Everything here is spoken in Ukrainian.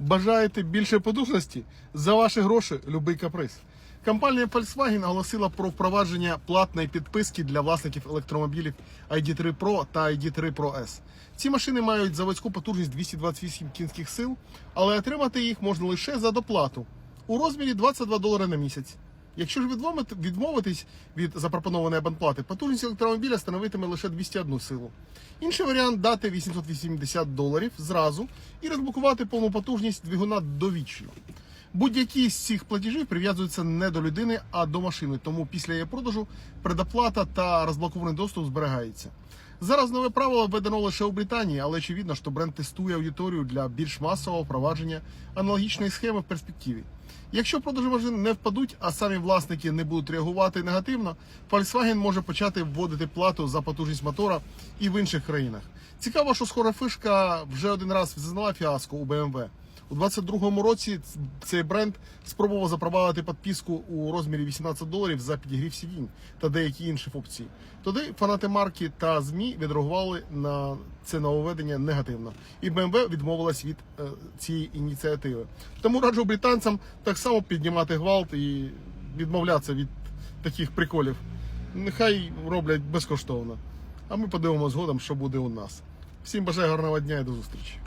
Бажаєте більше потужності? За ваші гроші любий каприз. Компанія Volkswagen оголосила про впровадження платної підписки для власників електромобілів ID3 Pro та ID3 Pro S. Ці машини мають заводську потужність 228 кінських сил, але отримати їх можна лише за доплату у розмірі 22 долари на місяць. Якщо ж відмовитись від запропонованої абонплати, потужність електромобіля становитиме лише 201 силу. Інший варіант дати 880 доларів зразу і розблокувати повну потужність двигуна довічно. Будь-які з цих платежів прив'язуються не до людини, а до машини, тому після її продажу предоплата та розблокований доступ зберігається. Зараз нове правило введено лише у Британії, але очевидно, що бренд тестує аудиторію для більш масового впровадження аналогічної схеми в перспективі. Якщо продажі машин не впадуть, а самі власники не будуть реагувати негативно, Volkswagen може почати вводити плату за потужність мотора і в інших країнах. Цікаво, що схора фишка вже один раз зазнала фіаско у BMW. У 22-му році цей бренд спробував запровадити підписку у розмірі 18 доларів за підігрів сидінь та деякі інші функції. Тоді фанати марки та ЗМІ відреагували на це нововведення негативно, і BMW відмовилась від е, цієї ініціативи. Тому раджу британцям так само піднімати гвалт і відмовлятися від таких приколів. Нехай роблять безкоштовно. А ми подивимося згодом, що буде у нас. Всім бажаю гарного дня і до зустрічі.